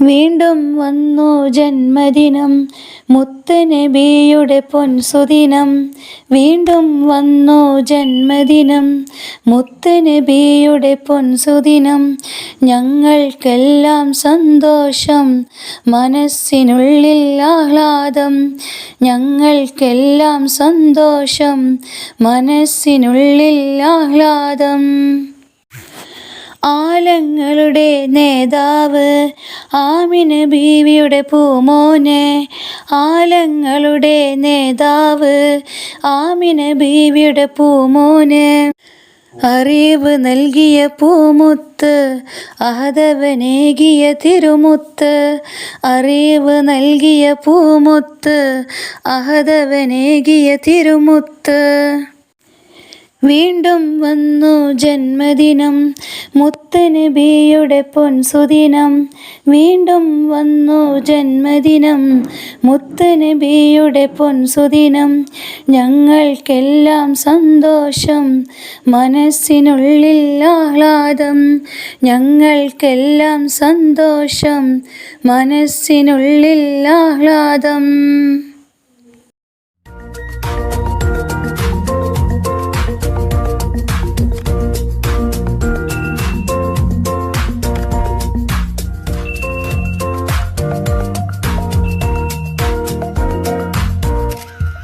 വീണ്ടും വന്നു ജന്മദിനം മുത്തനബിയുടെ പൊൻസുദിനം. വീണ്ടും വന്നു ജന്മദിനം മുത്തനബിയുടെ പൊൻസുദിനം. ഞങ്ങൾക്കെല്ലാം സന്തോഷം മനസ്സിനുള്ളിൽ ആഹ്ലാദം. ഞങ്ങൾക്കെല്ലാം സന്തോഷം മനസ്സിനുള്ളിൽ ആഹ്ലാദം. ആലങ്ങളുടെ നേതാവ് ആമിന ബീവിയുടെ പൂമോനെ. ആലങ്ങളുടെ നേതാവ് ആമിന ബീവിയുടെ പൂമോന്. അറിവ് നൽകിയ പൂമുത്ത് അഹദവനേകിയ തിരുമുത്ത്. അറിവ് നൽകിയ പൂമുത്ത് അഹദവനേകിയ തിരുമുത്ത്. വീണ്ടും വന്നു ജന്മദിനം മുത്തനബിയുടെ പൊൻസുദിനം വീണ്ടും വന്നു ജന്മദിനം. മുത്തനബിയുടെ പൊൻസുദിനം ഞങ്ങൾക്കെല്ലാം സന്തോഷം. മനസ്സിനുള്ളിൽ ആഹ്ലാദം ഞങ്ങൾക്കെല്ലാം സന്തോഷം. മനസ്സിനുള്ളിൽ ആഹ്ലാദം.